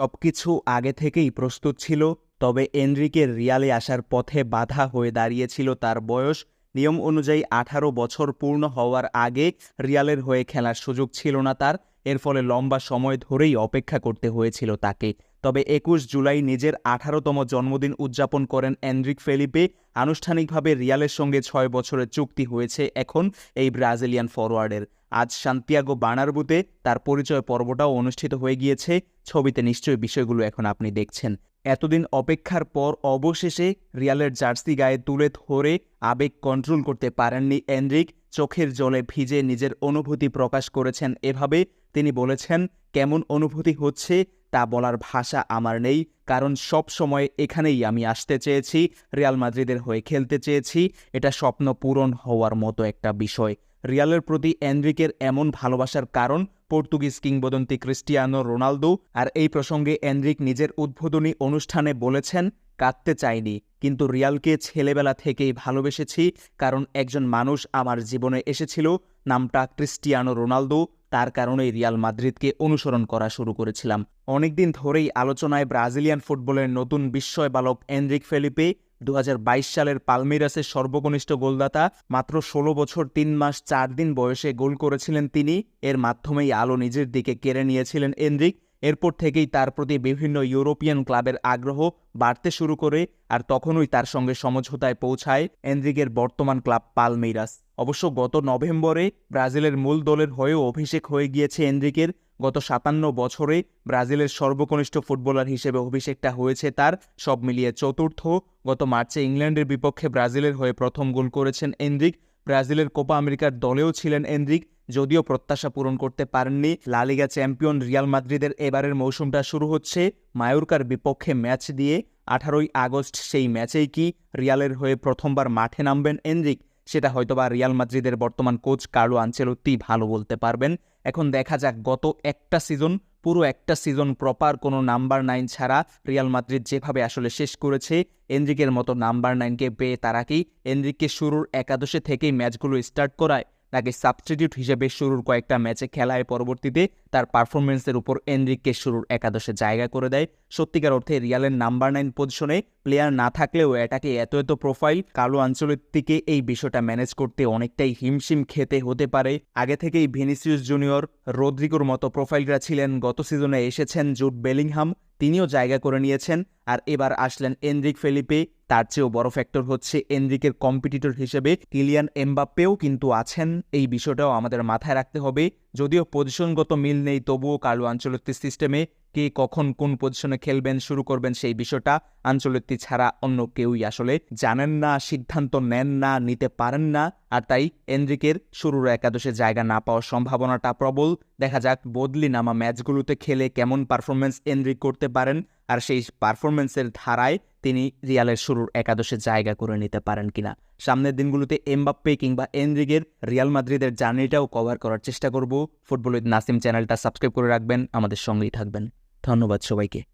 সবকিছু আগে থেকেই প্রস্তুত ছিল, তবে এনরিকের রিয়ালে আসার পথে বাধা হয়ে দাঁড়িয়েছিল তার বয়স। নিয়ম অনুযায়ী আঠারো বছর পূর্ণ হওয়ার আগে রিয়ালের হয়ে খেলার সুযোগ ছিল না তার, এর ফলে লম্বা সময় ধরেই অপেক্ষা করতে হয়েছিল তাকে। তবে একুশ জুলাই নিজের আঠারোতম জন্মদিন উদযাপন করেন এনরিক ফেলিপে। আনুষ্ঠানিকভাবে রিয়ালের সঙ্গে ছয় বছরের চুক্তি হয়েছে এখন এই ব্রাজিলিয়ান ফরওয়ার্ডের আজ সান্তিয়াগো বার্নারবুতে তার পরিচয় পর্বটাও অনুষ্ঠিত হয়ে গিয়েছে। ছবিতে নিশ্চয়ই বিষয়গুলো এখন আপনি দেখছেন। এতদিন অপেক্ষার পর অবশেষে রিয়ালের জার্সি গায়ে তুলে ধরে আবেগ কন্ট্রোল করতে পারেননি এনরিক। চোখের জলে ভিজে নিজের অনুভূতি প্রকাশ করেছেন এভাবে। তিনি বলেছেন, কেমন অনুভূতি হচ্ছে তা বলার ভাষা আমার নেই। কারণ সব সময় এখানেই আমি আসতে চেয়েছি। রিয়াল মাদ্রিদের হয়ে খেলতে চেয়েছি। এটা স্বপ্ন পূরণ হওয়ার মতো একটা বিষয়। রিয়ালের প্রতি এনরিকের এমন ভালোবাসার কারণ পর্তুগিজ কিংবদন্তি ক্রিস্টিয়ানো রোনালদো, আর এই প্রসঙ্গে এনরিক নিজের উদ্বোধনী অনুষ্ঠানে বলেছেন, কাঁদতে চাইনি, কিন্তু রিয়ালকে ছেলেবেলা থেকেই ভালোবেসেছি, কারণ একজন মানুষ আমার জীবনে এসেছিল, নামটা ক্রিস্টিয়ানো রোনালদো, তার কারণেই রিয়াল মাদ্রিদকে অনুসরণ করা শুরু করেছিলাম। অনেকদিন ধরেই আলোচনায় ব্রাজিলিয়ান ফুটবলের নতুন বিস্ময় বালক এনরিক ফেলিপে দু হাজার বাইশ সালের পালমিরাসের সর্বকনিষ্ঠ গোলদাতা মাত্র ষোলো বছর, তিন মাস, চার দিন বয়সে গোল করেছিলেন তিনি। এর মাধ্যমেই আলো নিজের দিকে কেড়ে নিয়েছিলেন এনরিক এরপর থেকেই তার প্রতি বিভিন্ন ইউরোপিয়ান ক্লাবের আগ্রহ বাড়তে শুরু করে আর তখনই তার সঙ্গে সমঝোতায় পৌঁছায় এনরিকের বর্তমান ক্লাব পালমেইরাস অবশ্য গত নভেম্বরে ব্রাজিলের মূল দলের হয়েও অভিষেক হয়ে গিয়েছে এনরিকের গত সাতান্ন বছরে ব্রাজিলের সর্বকনিষ্ঠ ফুটবলার হিসেবে অভিষেকটা হয়েছে তার। সব মিলিয়ে চতুর্থ। গত মার্চে ইংল্যান্ডের বিপক্ষে ব্রাজিলের হয়ে প্রথম গোল করেছেন এন্দ্রিক ব্রাজিলের কোপা আমেরিকার দলেও ছিলেন এন্দ্রিক যদিও প্রত্যাশা পূরণ করতে পারেননি। লালিগা চ্যাম্পিয়ন রিয়াল মাদ্রিদের এবারের মৌসুমটা শুরু হচ্ছে মায়োরকার বিপক্ষে ম্যাচ দিয়ে। আঠারোই আগস্ট সেই ম্যাচেই কি রিয়ালের হয়ে প্রথমবার মাঠে নামবেন এন্দ্রিক সেটা হয়তোবা রিয়াল মাদ্রিদের বর্তমান কোচ কার্লো আঞ্চেলত্তি ভালো বলতে পারবেন। এখন দেখা যাক গত একটা সিজন পুরো একটা সিজন প্রপার কোনো নাম্বার নাইন ছাড়া রিয়াল মাদ্রিদ যেভাবে আসলে শেষ করেছে এনরিকের মতো নাম্বার নাইনকে পেয়ে তারা কি এনরিককে শুরুর একাদশে থেকেই ম্যাচগুলো স্টার্ট করায়? নাকি সাবস্টিটিউট হিসেবে শুরুর কয়েকটা ম্যাচে খেলায় পরবর্তীতে তার পারফরমেন্সের উপর এনরিককে শুরুর একাদশে জায়গা করে দেয়। সত্যিকার অর্থে রিয়ালের নাম্বার নাইন পজিশনে প্লেয়ার না থাকলেও এটাকে এত এত প্রোফাইল কালো আঞ্চলের থেকে এই বিষয়টা ম্যানেজ করতে অনেকটাই হিমশিম খেতে হতে পারে। আগে থেকেই ভিনিসিয়াস জুনিয়র রদ্রিগোর মতো প্রোফাইলরা ছিলেন। গত সিজনে এসেছেন জুট বেলিংহাম। তিনিও জায়গা করে নিয়েছেন আর এবার আসলেন এনরিক ফেলিপে। তার চেয়েও বড় ফ্যাক্টর হচ্ছে এনরিকের কম্পিটিটর হিসেবে কিলিয়ান এমবাপ্পেও কিন্তু আছেন। এই বিষয়টাও আমাদের মাথায় রাখতে হবে। যদিও পজিশনগত মিল নেই, তবুও কালো আঞ্চলিক সিস্টেমে কে কখন কোন পজিশনে খেলবেন, শুরু করবেন সেই বিষয়টা আঞ্চলিকটি ছাড়া অন্য কেউই আসলে জানেন না, সিদ্ধান্ত নেন না, নিতে পারেন না। আর তাই এনরিকের শুরুর একাদশে জায়গা না পাওয়ার সম্ভাবনাটা প্রবল। দেখা যাক বদলি নামা ম্যাচগুলোতে খেলে কেমন পারফরমেন্স এনরিক করতে পারেন। আর সেই পারফরমেন্সের ধারায় তিনি রিয়ালের শুরুর একাদশে জায়গা করে নিতে পারেন কিনা। সামনের দিনগুলোতে এমবাপ্পে কিংবা এনরিগের রিয়াল মাদ্রিদের জার্নিটাও কভার করার চেষ্টা করব। ফুটবল উইথ নাসিম চ্যানেলটা সাবস্ক্রাইব করে রাখবেন। আমাদের সঙ্গেই থাকবেন। ধন্যবাদ সবাইকে।